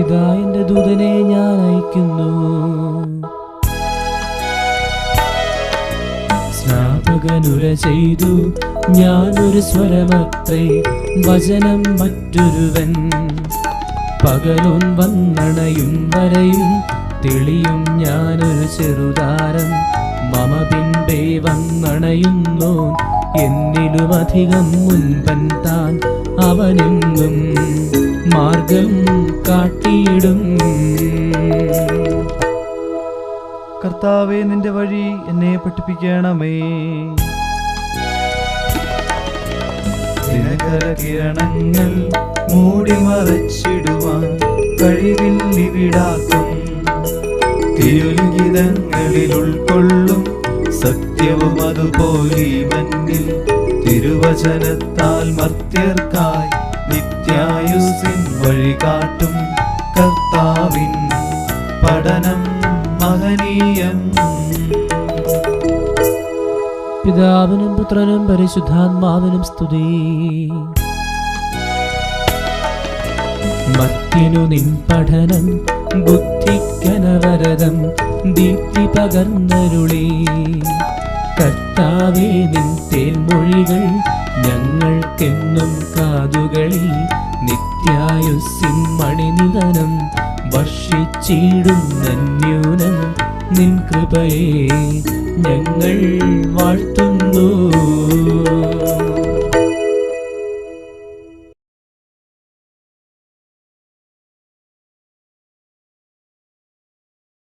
ഇതാ ദൂതനെ ഞാൻ അയക്കുന്നു. സ്നാപകനുര ചെയ്തു ഞാനൊരു സ്വരമത്രേ വചനം മറ്റൊരുവൻ. പകലോൻ വന്നണയും വരയും തെളിയും ഞാനൊരു ചെറുതാരം. മമ പിൻപേ വന്നണയുന്നോ എന്നിലുമധികം മുൻപൻ താൻ അവനെങ്ങും. മാർഗം കാട്ടിയിടും. കർത്താവെ നിന്റെ വഴി എന്നെ പഠിപ്പിക്കണമേ. ദിനകര കിരണങ്ങൾ മൂടി മറച്ചിടുവാൻ കഴിവിൽ നിവിടാക്കും തിരുലിഖിതങ്ങളിൽ ഉൾക്കൊള്ളും സത്യവും അതുപോലെ തിരുവചനത്താൽ മർത്യർക്കായി നിത്യായുസിൻ വഴികാട്ടും കർത്താവിൻ പഠനം മഹനീയം. പിതാവിനും പുത്രനും പരിശുദ്ധാത്മാവിനും സ്തുതി. മത്തിനു നിൻ പഠനം ബുദ്ധിക്കനവരതം ദീപ്തി പകർന്നരുളി. കർത്താവേ നിൻ തേൻമൊഴികൾ ഞങ്ങൾക്കെന്നും കാതുകളിൽ നിത്യായുസിൻ മണിനിധനം വർഷിച്ചിടും നന്യൂനം നിൻ കൃപയെ ഞങ്ങൾ വാഴ്ത്തുന്നു.